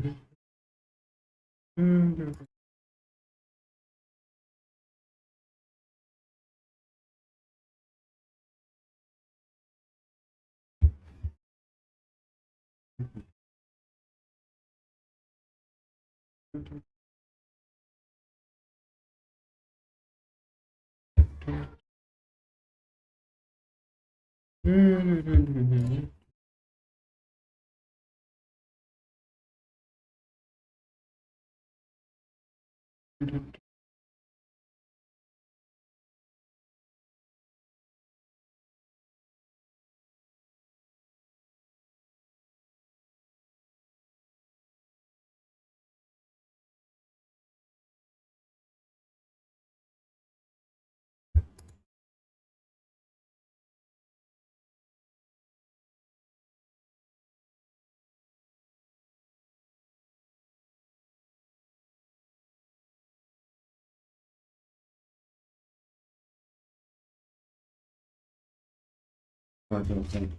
Hmm. Hmm. Hmm. Mm-hmm. Hadi bakalım.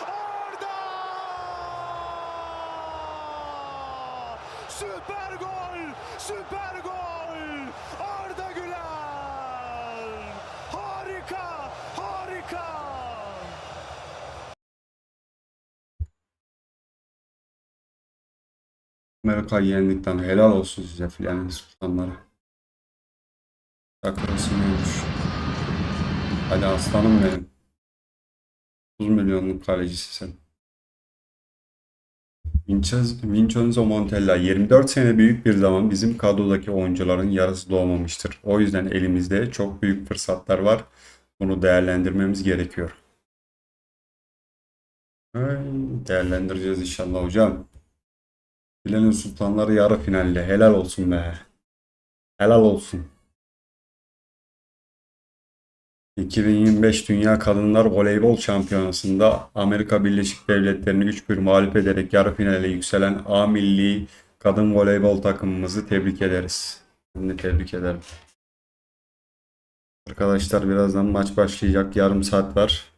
Arda! Süper gol! Süper gol! Arda Güler! Harika! Harika! Amerika'yı yendikten helal olsun size filan sultanları. Takırası neymiş? Hadi aslanım benim. 30 milyonluk kalecisi sen. Vincenzo Montella 24 sene büyük bir zaman bizim kadrodaki oyuncuların yarısı doğmamıştır. O yüzden elimizde çok büyük fırsatlar var. Bunu değerlendirmemiz gerekiyor. Değerlendireceğiz inşallah hocam. Filenin Sultanları yarı finalde. Helal olsun be. Helal olsun. 2025 Dünya Kadınlar Voleybol Şampiyonası'nda Amerika Birleşik Devletleri'ni 3-1 mağlup ederek yarı finale yükselen A milli kadın voleybol takımımızı tebrik ederiz. Ben de tebrik ederim. Arkadaşlar birazdan maç başlayacak. Yarım saat var.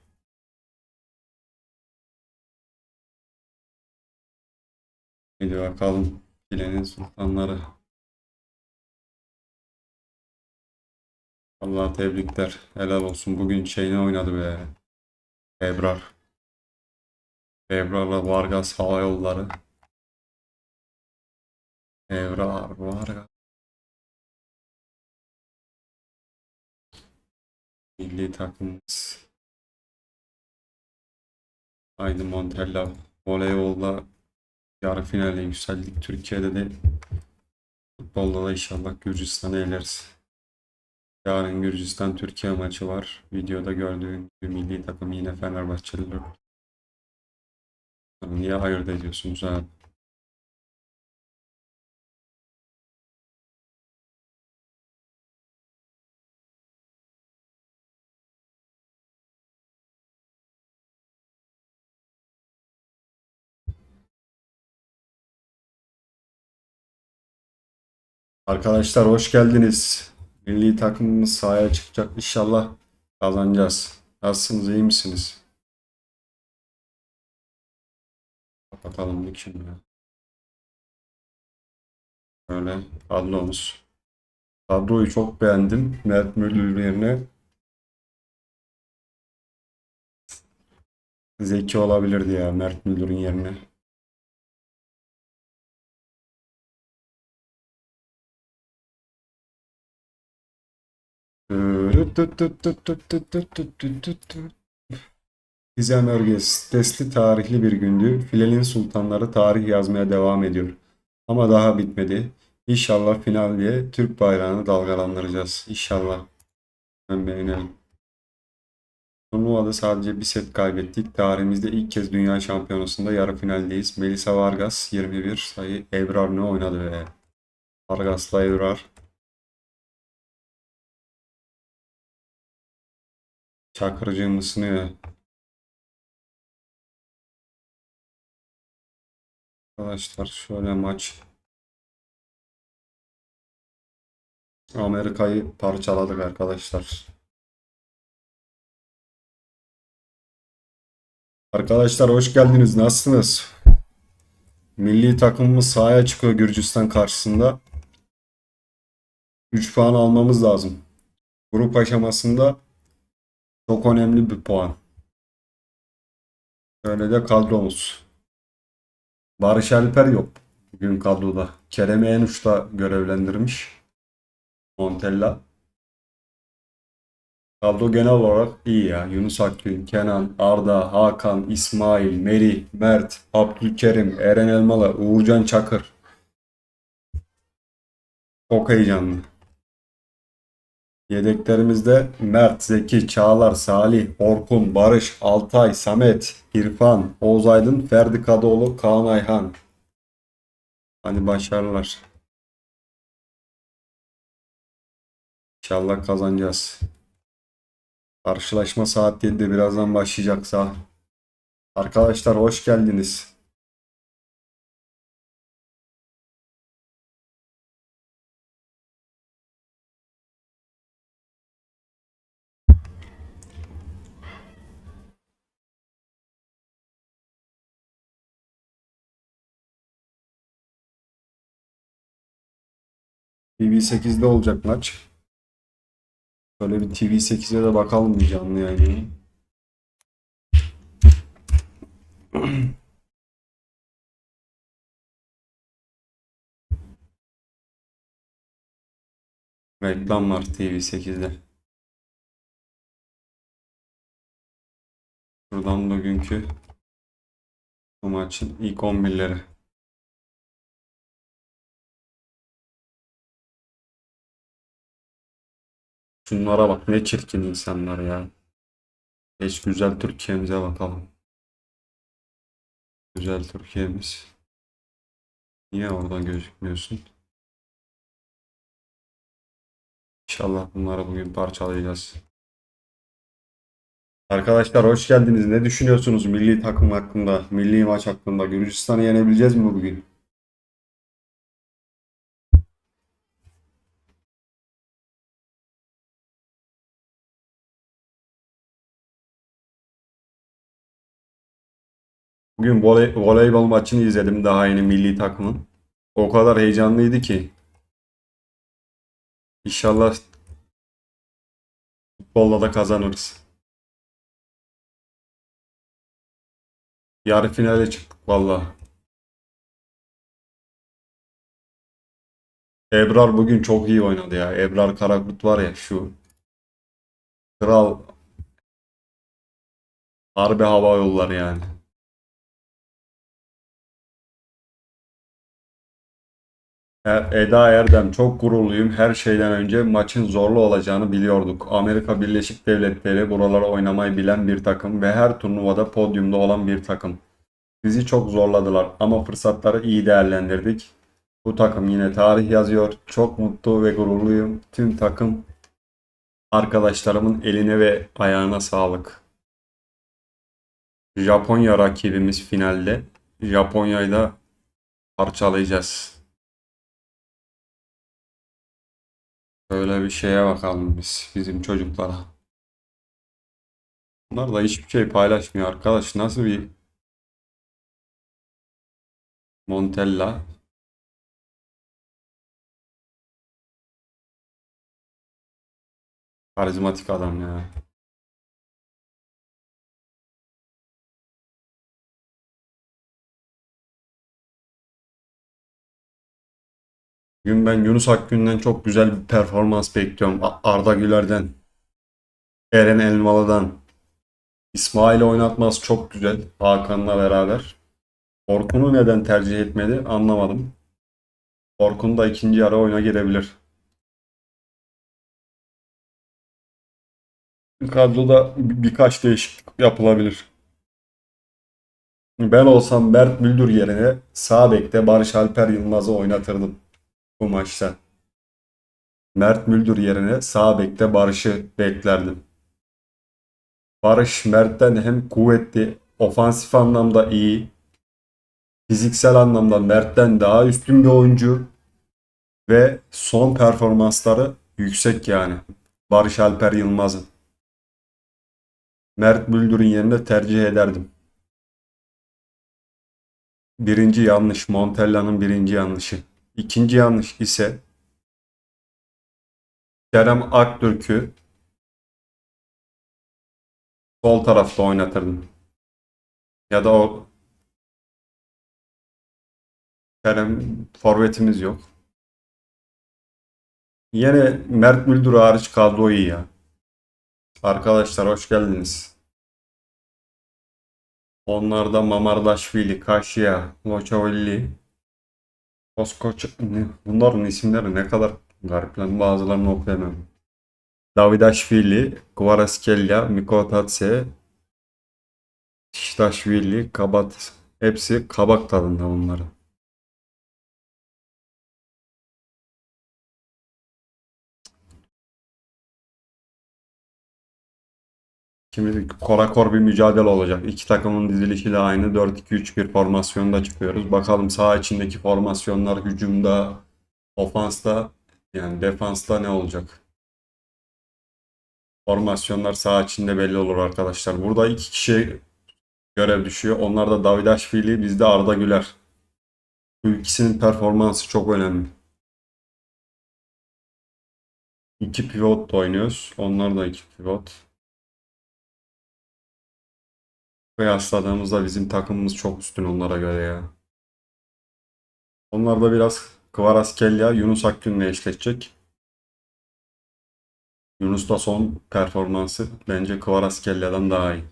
Hadi bakalım. Filenin Sultanları. Allah tebrikler. Helal olsun. Bugün şeyini oynadı be. Ebrar. Ebrar'la Vargas Hava Yolları. Ebrar, Vargas. Milli takımımız. Aynı Montella voleybolda yarı finale yükseldik. Türkiye'de de futbolda da inşallah Gürcistan'ı eleriz. Yarın Gürcistan Türkiye maçı var. Videoda gördüğün gibi milli takım yine Fenerbahçeliler. Niye ayırt ediyorsunuz abi? Arkadaşlar hoş geldiniz. Milli takımımız sahaya çıkacak. İnşallah kazanacağız. Nasılsınız, iyi misiniz? Kapatalım kim ya. Böyle kadromuz. Kadroyu çok beğendim. Mert Müldür yerine Zeki olabilirdi ya Mert Müldür'ün yerine. Gizem Örges, testi tarihli bir gündü. Filenin sultanları tarih yazmaya devam ediyor. Ama daha bitmedi. İnşallah finalde Türk bayrağını dalgalandıracağız. İnşallah. Ben beğenelim. Turnuvada sadece bir set kaybettik. Tarihimizde ilk kez dünya şampiyonasında yarı finaldeyiz. Melisa Vargas 21 sayı. Ebrar ne oynadı be. Vargas'la Ebrar. Çakırcığım ısınıyor. Arkadaşlar şöyle maç Amerika'yı parçaladık arkadaşlar. Arkadaşlar hoş geldiniz. Nasılsınız? Milli takımımız sahaya çıkıyor Gürcistan karşısında. 3 puan almamız lazım. Grup aşamasında çok önemli bir puan. Böyle de kadromuz. Barış Alper yok bugün kadroda. Kerem'i en uçta görevlendirmiş. Montella. Kadro genel olarak iyi ya. Yunus Akgün, Kenan, Arda, Hakan, İsmail, Merih, Mert, Abdülkerim, Eren Elmalı, Uğurcan Çakır. Çok heyecanlı. Yedeklerimizde Mert, Zeki, Çağlar, Salih, Orkun, Barış, Altay, Samet, İrfan, Oğuz Aydın, Ferdi Kadıoğlu, Kaan Ayhan. Hadi başarılar. İnşallah kazanacağız. Karşılaşma saat 7'de birazdan başlayacaksa. Arkadaşlar hoş geldiniz. TV8'de olacak maç. Şöyle bir TV8'e de bakalım bir canlı yayını. Reklam var TV8'de. Buradan bugünkü bu maçın ilk 11'leri. Şunlara bak ne çirkin insanlar ya. Geç güzel Türkiye'mize bakalım. Güzel Türkiye'miz. Niye oradan gözükmüyorsun? İnşallah bunları bugün parçalayacağız. Arkadaşlar hoş geldiniz. Ne düşünüyorsunuz milli takım hakkında, milli maç hakkında? Gürcistan'ı yenebileceğiz mi bugün? Bugün voley- voleybol maçını izledim daha yeni milli takımın. O kadar heyecanlıydı ki. İnşallah futbolda da kazanırız. Yarı finale çıktık valla. Ebrar bugün çok iyi oynadı ya. Ebrar Karakurt var ya şu kral harbi hava yolları yani. Eda Erdem çok gururluyum. Her şeyden önce maçın zorlu olacağını biliyorduk. Amerika Birleşik Devletleri buralara oynamayı bilen bir takım ve her turnuvada podyumda olan bir takım. Bizi çok zorladılar ama fırsatları iyi değerlendirdik. Bu takım yine tarih yazıyor. Çok mutlu ve gururluyum. Tüm takım arkadaşlarımın eline ve ayağına sağlık. Japonya rakibimiz finalde. Japonya'yı da parçalayacağız. Böyle bir şeye bakalım biz bizim çocuklara. Bunlar da hiçbir şey paylaşmıyor arkadaş. Nasıl bir Montella? Karizmatik adam ya. Bugün ben Yunus Akgün'den çok güzel bir performans bekliyorum. Arda Güler'den, Eren Elmalı'dan. İsmail oynatmaz çok güzel Hakan'la beraber. Orkun'u neden tercih etmedi anlamadım. Orkun da ikinci yarı oyuna girebilir. Kadroda bir- birkaç değişiklik yapılabilir. Ben olsam Mert Müldür yerine sağ bekte Barış Alper Yılmaz'ı oynatırdım bu maçta. Mert Müldür yerine sağ bekte Barış'ı beklerdim. Barış Mert'ten hem kuvvetli, ofansif anlamda iyi, fiziksel anlamda Mert'ten daha üstün bir oyuncu ve son performansları yüksek yani. Barış Alper Yılmaz'ın. Mert Müldür'ün yerine tercih ederdim. Birinci yanlış. Montella'nın birinci yanlışı. İkinci yanlış ise Kerem Aktürk'ü sol tarafta oynatırdım. Ya da o Kerem forvetimiz yok. Yine Mert Müldür hariç kadro iyi ya. Arkadaşlar hoş geldiniz. Onlarda Mamardaşvili, Kaşya, Loçavelli, Koskoç... Ne? Bunların isimleri ne kadar garip lan bazılarını okuyamam. Davidaşvili, Kvaratskhelia, Mikotatse, Şiştaşvili, Kabat hepsi kabak tadında bunların. Şimdi korakor bir mücadele olacak. İki takımın dizilişiyle aynı 4-2-3-1 formasyonda çıkıyoruz. Bakalım saha içindeki formasyonlar hücumda, ofansta yani defansta ne olacak? Formasyonlar saha içinde belli olur arkadaşlar. Burada iki kişi görev düşüyor. Onlar da Davidaşvili, bizde Arda Güler. Bu ikisinin performansı çok önemli. İki pivot oynuyoruz. Onlar da iki pivot. Kıyasladığımızda bizim takımımız çok üstün onlara göre ya. Onlar da biraz Kvaratskhelia, Yunus Akgün'le eşleşecek. Yunus da son performansı bence Kvaratskhelia'dan daha iyi.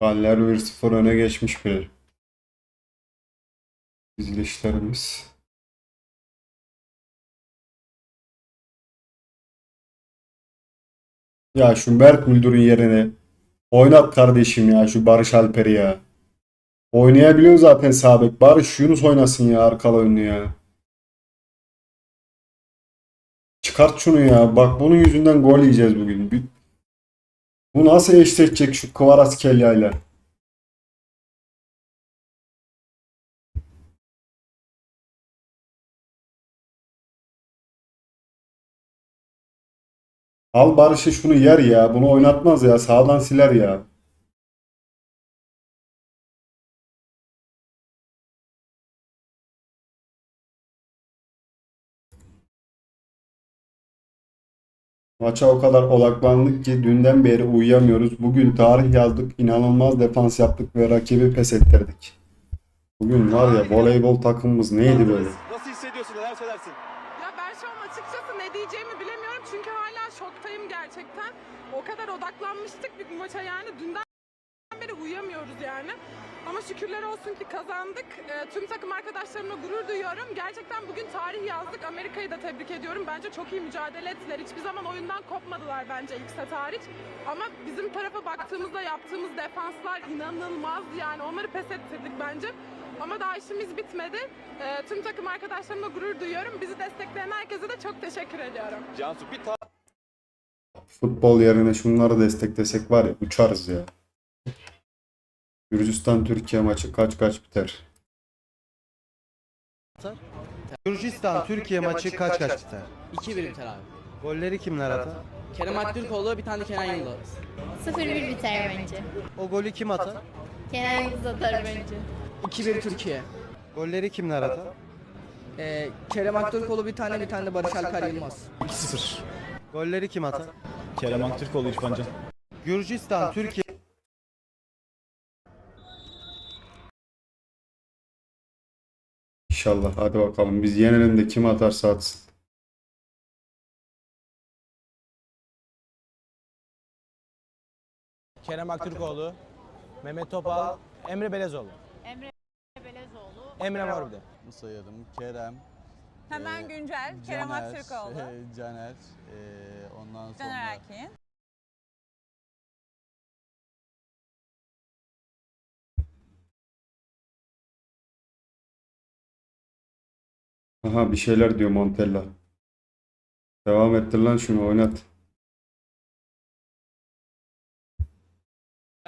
Galler 1-0 öne geçmiş bir dizilişlerimiz. Ya şu Mert Müldür'ün yerine oynat kardeşim ya şu Barış Alper'i ya. Oynayabiliyor zaten sağ bek. Barış Yunus oynasın ya arkalı önlü ya. Çıkart şunu ya. Bak bunun yüzünden gol yiyeceğiz bugün. Bu nasıl eşleşecek şu Kvaratskhelia ile? Al Barış'ı şunu yer ya. Bunu oynatmaz ya. Sağdan siler ya. Maça o kadar odaklandık ki dünden beri uyuyamıyoruz. Bugün tarih yazdık, inanılmaz defans yaptık ve rakibi pes ettirdik. Bugün var ya voleybol takımımız neydi böyle? Nasıl hissediyorsun? Neler söylersin? Ya ben şu an açıkçası ne diyeceğimi bilemiyorum çünkü hala şoktayım gerçekten. O kadar odaklanmıştık bir maça yani dünden beri uyuyamıyoruz yani. Ama şükürler olsun ki kazandık. Ee, tüm takım arkadaşlarımla gurur duyuyorum. Gerçekten bugün tarih yazdık. Amerika'yı da tebrik ediyorum. Bence çok iyi mücadele ettiler. Hiçbir zaman oyundan kopmadılar bence ilk set hariç. Ama bizim tarafa baktığımızda yaptığımız defanslar inanılmazdı yani. Onları pes ettirdik bence. Ama daha işimiz bitmedi. Ee, tüm takım arkadaşlarımla gurur duyuyorum. Bizi destekleyen herkese de çok teşekkür ediyorum. Cansu bir Futbol yerine şunları desteklesek var ya uçarız ya. Gürcistan Türkiye maçı kaç kaç biter? Gürcistan Türkiye maçı kaç kaç biter? 2-1 biter abi. Golleri kimler atar? Kerem Aktürkoğlu bir tane Kenan Yıldız. 0-1 biter bence. O golü kim atar? Kenan Yıldız atar bence. 2-1 Türkiye. Golleri kimler atar? Ee, Kerem Aktürkoğlu bir tane bir tane de Barış Alper Yılmaz. 2-0. Golleri kim atar? Kerem Aktürkoğlu İrfan Can. Gürcistan, Türkiye. İnşallah. Hadi bakalım. Biz yenelim de kim atarsa atsın. Kerem Aktürkoğlu, Mehmet Topal, Emre Belezoğlu. Emre Belezoğlu. Emre var bir de. sayalım. Kerem, Hemen Ee, güncel. Kerem Caner, Aktürkoğlu. e, Caner, e, ondan sonra Caner Erkin. Aha bir şeyler diyor Montella. Devam ettir lan şunu oynat.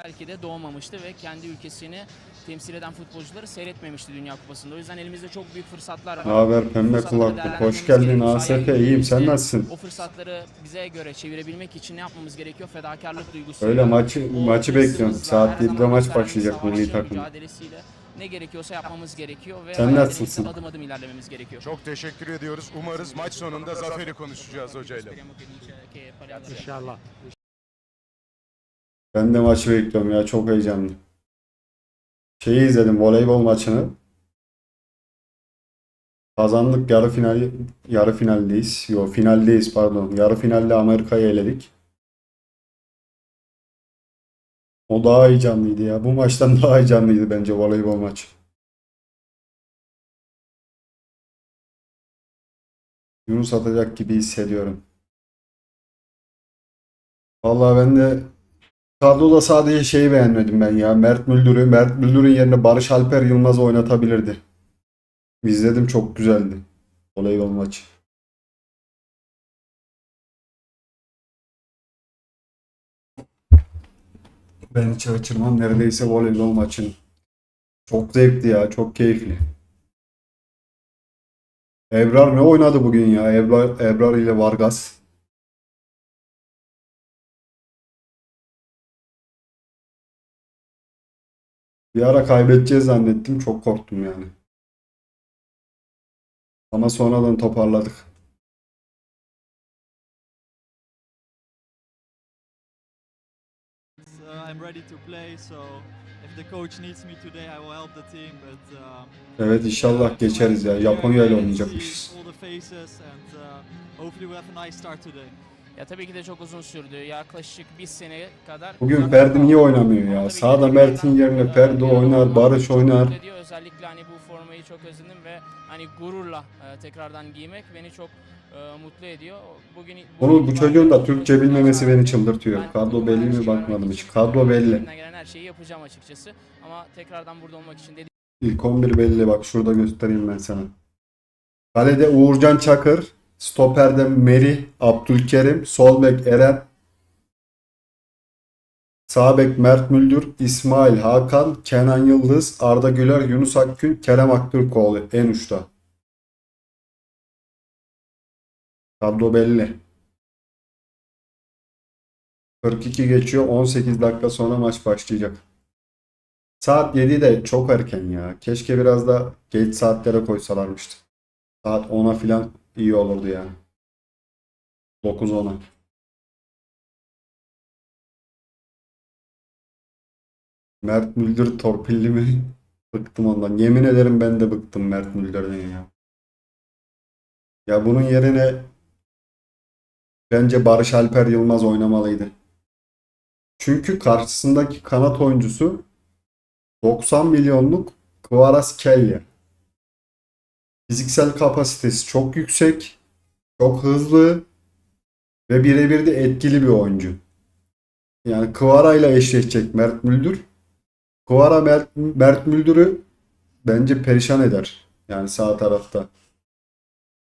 belki de doğmamıştı ve kendi ülkesini temsil eden futbolcuları seyretmemişti Dünya Kupası'nda. O yüzden elimizde çok büyük fırsatlar var. Ne haber pembe kulaklık? Hoş geldin ASF. İyiyim sen nasılsın? O fırsatları bize göre çevirebilmek için ne yapmamız gerekiyor? Fedakarlık duygusu. Öyle maçı maçı bekliyorum. Saat 7'de maç başlayacak milli takım. Mücadelesiyle ne gerekiyorsa yapmamız gerekiyor ve Sen nasılsın? adım adım ilerlememiz gerekiyor. Çok teşekkür ediyoruz. Umarız maç sonunda zaferi konuşacağız hocayla. İnşallah. Ben de maçı bekliyorum ya çok heyecanlı. Şeyi izledim voleybol maçını. Kazandık yarı final yarı finaldeyiz. Yo finaldeyiz pardon. Yarı finalde Amerika'yı eledik. O daha heyecanlıydı ya. Bu maçtan daha heyecanlıydı bence voleybol maçı. Yunus atacak gibi hissediyorum. Vallahi ben de Kadroda sadece şeyi beğenmedim ben ya. Mert Müldür'ü. Mert Müldür'ün yerine Barış Alper Yılmaz'ı oynatabilirdi. İzledim çok güzeldi. Voleybol maçı. Ben hiç kaçırmam neredeyse voleybol maçını. Çok zevkli ya. Çok keyifli. Ebrar ne oynadı bugün ya? Ebrar, Ebrar ile Vargas. Bir ara kaybedeceğiz zannettim. Çok korktum yani. Ama sonradan toparladık. I'm ready to play, so if the coach needs me today, I will help the team. But um, Evet inşallah geçeriz ya. Japonya ile oynayacakmışız. all the faces, and uh, hopefully we'll have a nice start today. Ya tabii ki de çok uzun sürdü. Yaklaşık bir sene kadar. Bugün Ferdi niye oynamıyor ya? Sağda Mert'in yerine Ferdi oynar, Barış oynar. Özellikle hani bu formayı çok özledim ve hani gururla e, tekrardan giymek beni çok e, mutlu ediyor. Bugün Bunu bu çocuğun da Türkçe bilmemesi beni çıldırtıyor. Kadro belli mi bakmadım hiç. Kadro belli. elimden gelen her şeyi yapacağım açıkçası. Ama tekrardan burada olmak için dediğim İlk 11 belli. Bak şurada göstereyim ben sana. Kalede Uğurcan Çakır. Stoper'de Merih, Abdülkerim. Sol bek Eren. Sağ bek Mert Müldür, İsmail Hakan, Kenan Yıldız, Arda Güler, Yunus Akgün, Kerem Aktürkoğlu en uçta. Kadro belli. 42 geçiyor. 18 dakika sonra maç başlayacak. Saat 7 de çok erken ya. Keşke biraz da geç saatlere koysalarmıştı. Saat 10'a falan iyi olurdu yani. 9-10'a. Mert Müldür torpilli mi? Bıktım ondan. Yemin ederim ben de bıktım Mert Müldür'den ya. Ya bunun yerine bence Barış Alper Yılmaz oynamalıydı. Çünkü karşısındaki kanat oyuncusu 90 milyonluk Kvaratskhelia. Fiziksel kapasitesi çok yüksek, çok hızlı ve birebir de etkili bir oyuncu. Yani Kvara ile eşleşecek Mert Müldür. Kvara Mert, Mert Müldür'ü bence perişan eder. Yani sağ tarafta.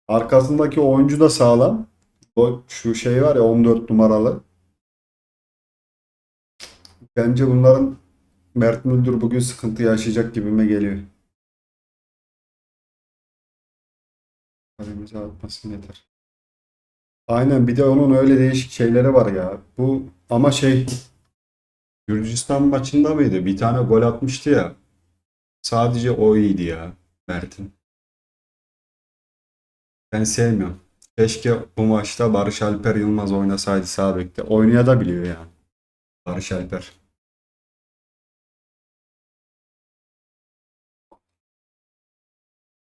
Arkasındaki oyuncu da sağlam. O şu şey var ya 14 numaralı. Bence bunların Mert Müldür bugün sıkıntı yaşayacak gibime geliyor. Kalemize atmasın yeter. Aynen bir de onun öyle değişik şeyleri var ya. Bu ama şey Gürcistan maçında mıydı? Bir tane gol atmıştı ya. Sadece o iyiydi ya Mert'in. Ben sevmiyorum. Keşke bu maçta Barış Alper Yılmaz oynasaydı sağ bekte. Oynaya da biliyor yani. Barış Alper.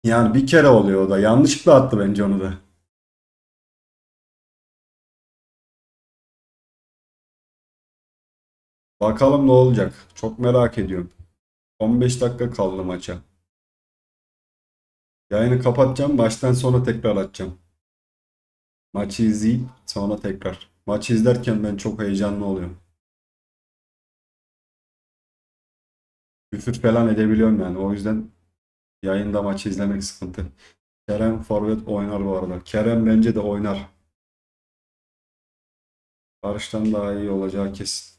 Yani bir kere oluyor o da. Yanlışlıkla attı bence onu da. Bakalım ne olacak. Çok merak ediyorum. 15 dakika kaldı maça. Yayını kapatacağım. Baştan sonra tekrar açacağım. Maçı izleyip sonra tekrar. Maçı izlerken ben çok heyecanlı oluyorum. Küfür falan edebiliyorum yani. O yüzden yayında maçı izlemek sıkıntı. Kerem forvet oynar bu arada. Kerem bence de oynar. Barış'tan daha iyi olacağı kesin.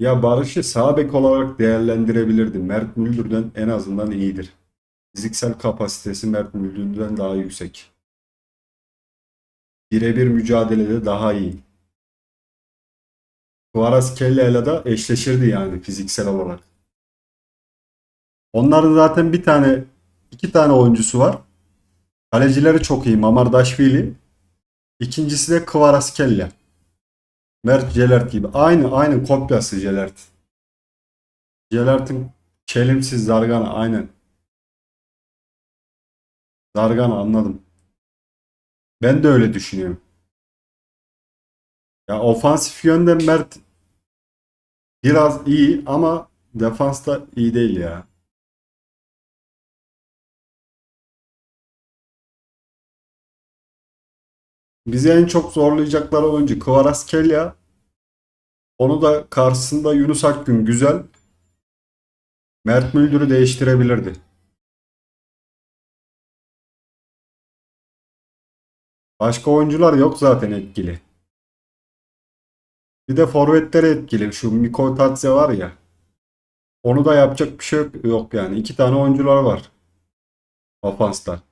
Ya Barış'ı sağ bek olarak değerlendirebilirdim. Mert Müldür'den en azından iyidir. Fiziksel kapasitesi Mert Müldür'den daha yüksek. Birebir mücadelede daha iyi. Kvaratskhelia da eşleşirdi yani fiziksel olarak. Onların zaten bir tane, iki tane oyuncusu var. Kalecileri çok iyi. Mamardashvili. İkincisi de Kvaratskhelia. Mert Celert gibi. Aynı aynı kopyası Celert. Celert'in çelimsiz Zargana aynen. Zargana anladım. Ben de öyle düşünüyorum. Ya ofansif yönden Mert biraz iyi ama defansta iyi değil ya. Bizi en çok zorlayacakları oyuncu Kvaratskhelia. Onu da karşısında Yunus Akgün güzel. Mert Müldür'ü değiştirebilirdi. Başka oyuncular yok zaten etkili. Bir de forvetleri etkili. Şu Miko var ya. Onu da yapacak bir şey yok, yok yani. İki tane oyuncular var. Ofansta.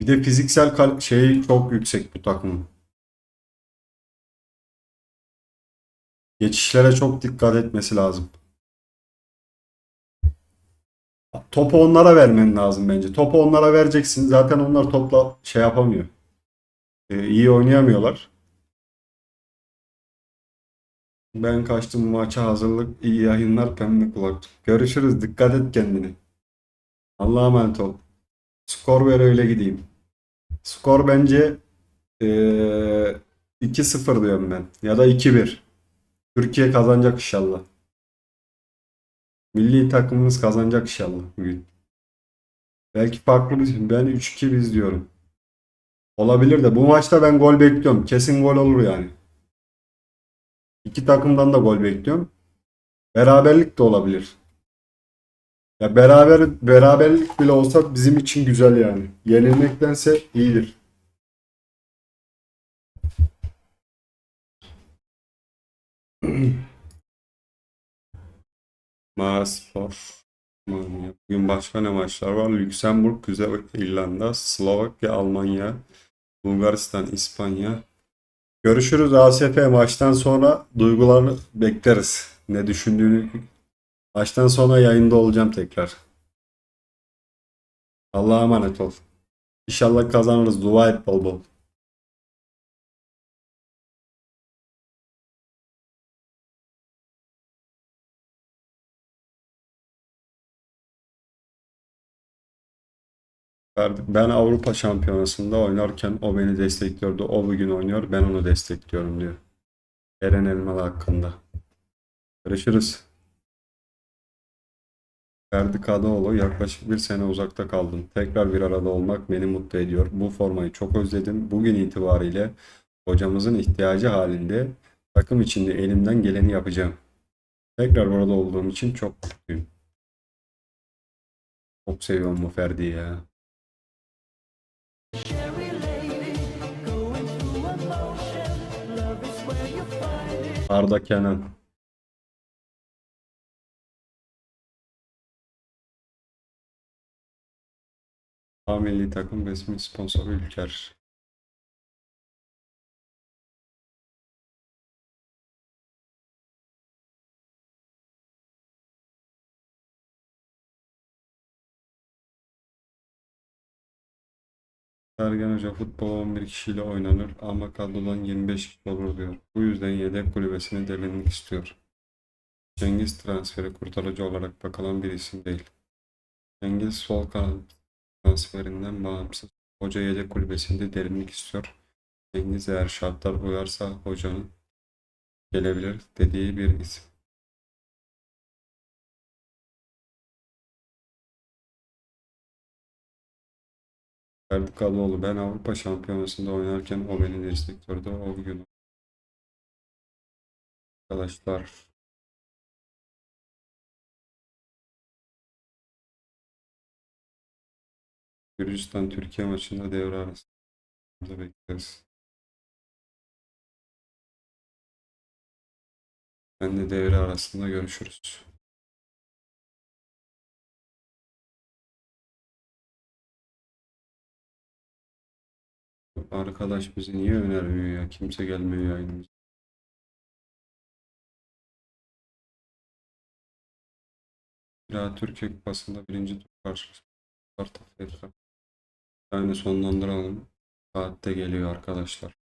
Bir de fiziksel şeyi çok yüksek bu takımın. Geçişlere çok dikkat etmesi lazım. Topu onlara vermen lazım bence. Topu onlara vereceksin. Zaten onlar topla şey yapamıyor. Ee, iyi oynayamıyorlar. Ben kaçtım maça hazırlık. İyi yayınlar pembe kulak. Görüşürüz. Dikkat et kendine. Allah'a emanet ol. Skor ver öyle gideyim. Skor bence eee 2-0 diyorum ben. Ya da 2-1. Türkiye kazanacak inşallah. Milli takımımız kazanacak inşallah bugün. Belki farklı bir ben 3-2 biz diyorum. Olabilir de bu maçta ben gol bekliyorum. Kesin gol olur yani. İki takımdan da gol bekliyorum. Beraberlik de olabilir. Ya beraber beraberlik bile olsa bizim için güzel yani. Yenilmektense iyidir. Maspor. Bugün başka ne maçlar var? Lüksemburg, Kuzey İrlanda, Slovakya, Almanya, Bulgaristan, İspanya. Görüşürüz ASF maçtan sonra duygularını bekleriz. Ne düşündüğünü maçtan sonra yayında olacağım tekrar. Allah'a emanet ol. İnşallah kazanırız. Dua et bol bol. Ben Avrupa Şampiyonası'nda oynarken o beni destekliyordu. O bugün oynuyor. Ben onu destekliyorum diyor. Eren Elmalı hakkında. Görüşürüz. Ferdi Kadıoğlu yaklaşık bir sene uzakta kaldım. Tekrar bir arada olmak beni mutlu ediyor. Bu formayı çok özledim. Bugün itibariyle hocamızın ihtiyacı halinde takım içinde elimden geleni yapacağım. Tekrar burada olduğum için çok mutluyum. Çok seviyorum bu Ferdi'yi ya. Arda Kenan. A milli takım resmi sponsoru Ülker. Sergen Hoca futbol 11 kişiyle oynanır ama kadrodan 25 kişi olur diyor. Bu yüzden yedek kulübesini derinlik istiyor. Cengiz transferi kurtarıcı olarak bakılan bir isim değil. Cengiz sol kanat transferinden bağımsız. Hoca yedek kulübesinde derinlik istiyor. Cengiz eğer şartlar uyarsa hocanın gelebilir dediği bir isim. Kadıoğlu ben Avrupa Şampiyonası'nda oynarken o beni destekliyordu. O gün arkadaşlar Gürcistan Türkiye maçında devre arasında bekleriz. Ben de devre arasında görüşürüz. Arkadaş bizi niye önermiyor ya? Kimse gelmiyor yayınımıza. Ya Türkiye Kupası'nda birinci tur karşılaşması. Sparta FK. Yani sonlandıralım. Saatte geliyor arkadaşlar.